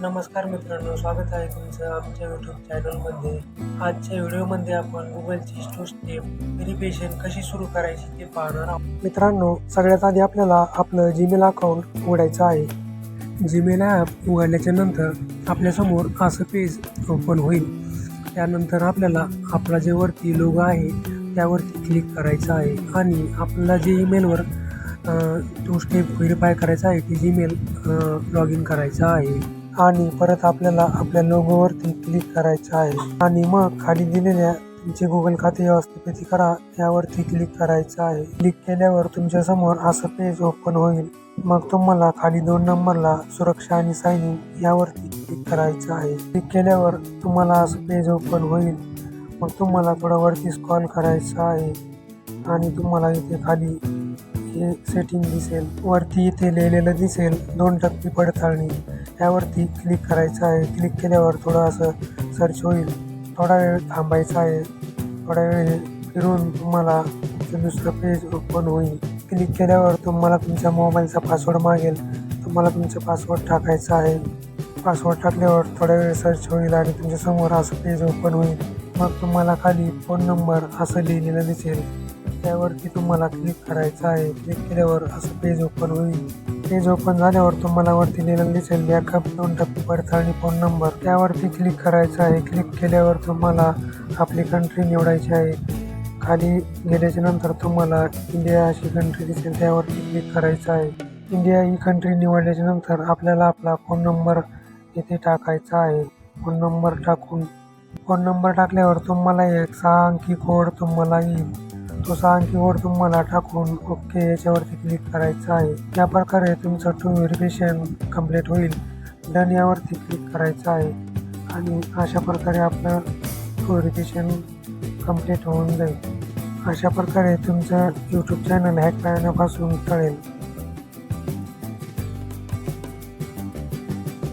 नमस्कार मित्रांनो स्वागत आहे तुमचं आमच्या यूट्यूब चॅनलमध्ये आजच्या व्हिडिओमध्ये आपण गुगलची टू स्टेप व्हेरिफिकेशन कशी सुरू करायची ते पाहणार आहोत. मित्रांनो सगळ्यात आधी आपल्याला आपलं जीमेल अकाउंट उघडायचं आहे. जीमेल ॲप उघडल्याच्या नंतर आपल्यासमोर असं पेज ओपन होईल. त्यानंतर आपल्याला आपला जे वरती लोगो आहे त्यावरती क्लिक करायचं आहे. आणि आपल्याला जे ईमेलवर टू स्टेप व्हेरीफाय करायचा आहे ती जीमेल लॉग इन करायचं आहे. आणि परत आपल्याला आपल्या लोगोवरती क्लिक करायचं आहे. आणि मग खाली दिलेल्या तुमचे गुगल खाते व्यवस्थापित करा. यावरती क्लिक करायचं आहे. क्लिक केल्यावर तुमच्यासमोर असं पेज ओपन होईल. मग तुम्हाला खाली दोन नंबरला सुरक्षा आणि साइन इन यावरती क्लिक करायचं आहे. क्लिक केल्यावर तुम्हाला असं पेज ओपन होईल. मग तुम्हाला थोडं वरती स्कॉल करायचं आहे. आणि तुम्हाला इथे खाली हे सेटिंग दिसेल. वरती इथे लिहिलेलं दिसेल दोन टक्के पडताळणी. यावरती क्लिक करायचं आहे. क्लिक केल्यावर थोडं असं सर्च होईल. थोडा वेळ थांबायचा आहे. थोडा वेळ फिरून तुम्हाला दुसरं पेज ओपन होईल. क्लिक केल्यावर तुम्हाला तुमच्या मोबाईलचा पासवर्ड मागेल. तुम्हाला तुमचा पासवर्ड टाकायचा आहे. पासवर्ड टाकल्यावर थोडा वेळ सर्च होईल आणि तुमच्यासमोर असं पेज ओपन होईल. मग तुम्हाला खाली फोन नंबर असं लिहिलेलं दिसेल. त्यावरती तुम्हाला क्लिक करायचं आहे. क्लिक केल्यावर असं पेज ओपन होईल. पेज ओपन झाल्यावर तुम्हाला वरती लिहिलेलं दिसेल बॅकअप दोन टप्पे पडताळणी फोन नंबर त्यावरती क्लिक करायचं आहे. क्लिक केल्यावर तुम्हाला आपली कंट्री निवडायची आहे. खाली गेल्याच्यानंतर तुम्हाला इंडिया अशी कंट्री दिसेल त्यावरती क्लिक करायचं आहे. इंडिया ही कंट्री निवडल्याच्या नंतर आपल्याला आपला फोन नंबर इथे टाकायचा आहे. फोन नंबर टाकून फोन नंबर टाकल्यावर तुम्हाला एक सहा अंकी कोड तुम्हाला येईल. तो सहा अंकी तुम्हाला टाकून ओके याच्यावरती क्लिक करायचं आहे. या प्रकारे तुमचं टू व्हेरिफिकेशन कंप्लीट होईल. डन यावरती क्लिक करायचं आहे. आणि अशा प्रकारे आपलं टू व्हेरिफिकेशन कंप्लीट होऊन जाईल. अशा प्रकारे तुमचं यूट्यूब चॅनल हॅक करण्यापासून टळेल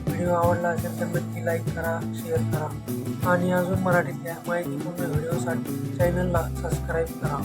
व्हिडिओ आवडला असेल तर नक्की लाईक करा शेअर करा. आणि अजून मराठीतल्या माहितीपूर्ण व्हिडिओसाठी चॅनलला सबस्क्राईब करा.